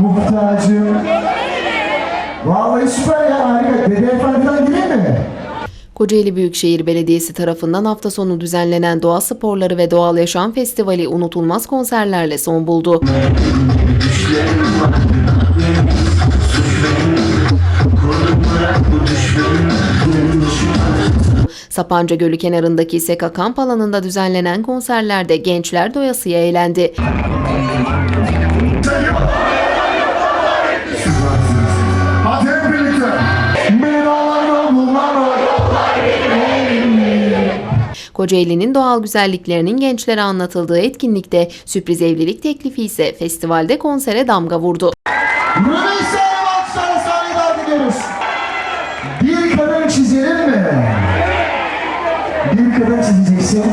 muhtacım. Vallahi süper ya harika. Dede Efendi'den gireyim mi? Kocaeli Büyükşehir Belediyesi tarafından hafta sonu düzenlenen Doğa Sporları ve Doğal Yaşam Festivali unutulmaz konserlerle son buldu. Sapanca Gölü kenarındaki Seka kamp alanında düzenlenen konserlerde gençler doyasıya eğlendi. Kocaeli'nin doğal güzelliklerinin gençlere anlatıldığı etkinlikte sürpriz evlilik teklifi ise festivalde konsere damga vurdu. Manisa'ya baksana sahneden. Bir kadın çizelim mi? Bir kadın çizeceksin.